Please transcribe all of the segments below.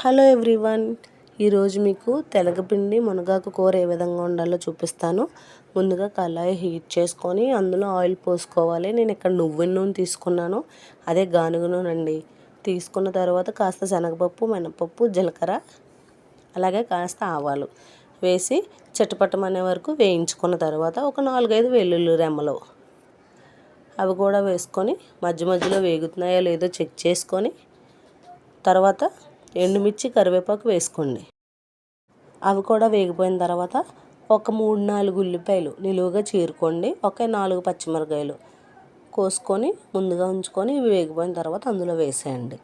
Hello everyone. ఈరోజు మీకు తెలగపిండి మునగాకు కూర ఏ విధంగా ఉండాలో చూపిస్తాను. ముందుగా కళాయి హీట్ చేసుకొని అందులో ఆయిల్ పోసుకోవాలి. నేను ఇక్కడ నువ్వుల నూనె తీసుకున్నాను. అదే గానుగ నూనె అండి. తీసుకున్న తర్వాత కాస్త శనగపప్పు మినపప్పు జీలకర్ర అలాగే కాస్త ఆవాలు వేసి చిట్టపట్టమనే వరకు వేయించుకున్న తర్వాత ఒక నాలుగైదు వెల్లుల్లి రెమ్మలు అవి కూడా వేసుకొని మధ్య మధ్యలో వేగుతున్నాయో లేదో చెక్ చేసుకొని తర్వాత ఎండుమిర్చి కరివేపాకు వేసుకోండి. అవి కూడా వేగిపోయిన తర్వాత ఒక మూడు నాలుగు ఉల్లిపాయలు నిలువుగా చీరుకోండి. ఒక నాలుగు పచ్చిమిరకాయలు కోసుకొని ముందుగా ఉంచుకొని ఇవి వేగిపోయిన తర్వాత అందులో వేసేయండి.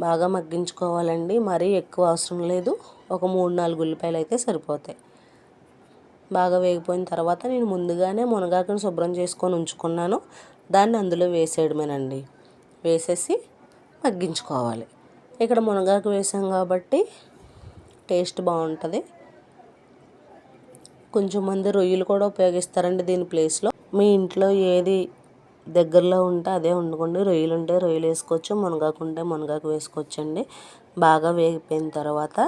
బాగా మగ్గించుకోవాలండి. మరీ ఎక్కువ అవసరం లేదు. ఒక మూడు నాలుగు ఉల్లిపాయలు అయితే సరిపోతాయి. బాగా వేగిపోయిన తర్వాత నేను ముందుగానే మునగాకుని శుభ్రం చేసుకొని ఉంచుకున్నాను. దాన్ని అందులో వేసేయడమేనండి. వేసేసి మగ్గించుకోవాలి. ఇక్కడ మునగాకు వేసాం కాబట్టి టేస్ట్ బాగుంటుంది. కొంచెం మంది రొయ్యలు కూడా ఉపయోగిస్తారండి దీని ప్లేస్లో మీ ఇంట్లో ఏది దగ్గరలో ఉంటే అదే వండుకోండి. రొయ్యలు ఉంటే రొయ్యలు వేసుకోవచ్చు మునగాకు ఉంటే మునగాకు వేసుకోవచ్చండి. బాగా వేగిపోయిన తర్వాత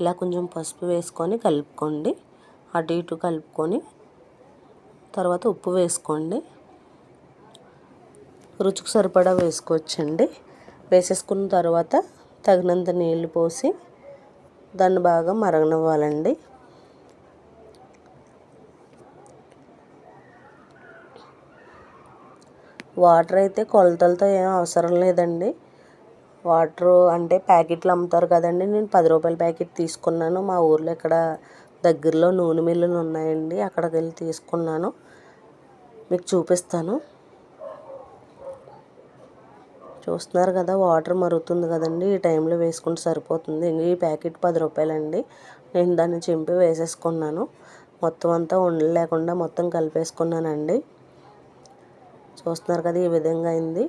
ఇలా కొంచెం పసుపు వేసుకొని కలుపుకోండి. అటు ఇటు కలుపుకొని తర్వాత ఉప్పు వేసుకోండి. రుచికి సరిపడా వేసుకోవచ్చండి. వేసేసుకున్న తర్వాత తగినంత నీళ్ళు పోసి దాన్ని బాగా మరగనివ్వాలండి. వాటర్ అయితే కొలతలతో ఏం అవసరం లేదండి. వాటర్ అంటే ప్యాకెట్లు అమ్ముతారు కదండి. నేను పది రూపాయల ప్యాకెట్ తీసుకున్నాను. మా ఊర్లో ఇక్కడ దగ్గరలో నూనె మిల్లులు ఉన్నాయండి. అక్కడికి వెళ్ళి తీసుకున్నాను. మీకు చూపిస్తాను. చూస్తున్నారు కదా వాటర్ మరుగుతుంది కదండి. ఈ టైంలో వేసుకుంటే సరిపోతుంది. ఈ ప్యాకెట్ పది రూపాయలండి. నేను దాన్ని చింపి వేసేసుకున్నాను. మొత్తం అంతా ఉండలు లేకుండా మొత్తం కలిపేసుకున్నానండి. చూస్తున్నారు కదా ఈ విధంగా అయింది.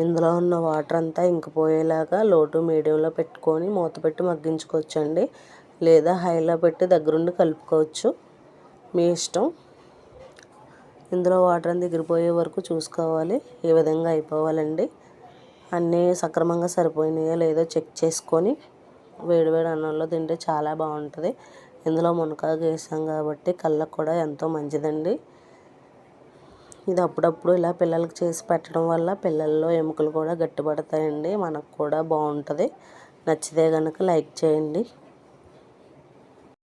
ఇందులో ఉన్న వాటర్ అంతా ఇంకిపోయేలాగా లోటు మీడియంలో పెట్టుకొని మూత పెట్టి మగ్గించుకోవచ్చండి. లేదా హైలో పెట్టి దగ్గరుండి కలుపుకోవచ్చు. మీ ఇష్టం. ఇందులో వాటర్ అంతా ఎగిరిపోయే వరకు చూసుకోవాలి. ఈ విధంగా అయిపోవాలండి. అన్నీ సక్రమంగా సరిపోయినాయో లేదో చెక్ చేసుకొని వేడివేడి అన్నంలో తింటే చాలా బాగుంటుంది. ఇందులో మునకాకు వేసాం కాబట్టి కళ్ళకు కూడా ఎంతో మంచిదండి. ఇది అప్పుడప్పుడు ఇలా పిల్లలకి చేసి పెట్టడం వల్ల పిల్లల్లో ఎముకలు కూడా గట్టిపడతాయండి. మనకు కూడా బాగుంటుంది. నచ్చితే కనుక లైక్ చేయండి.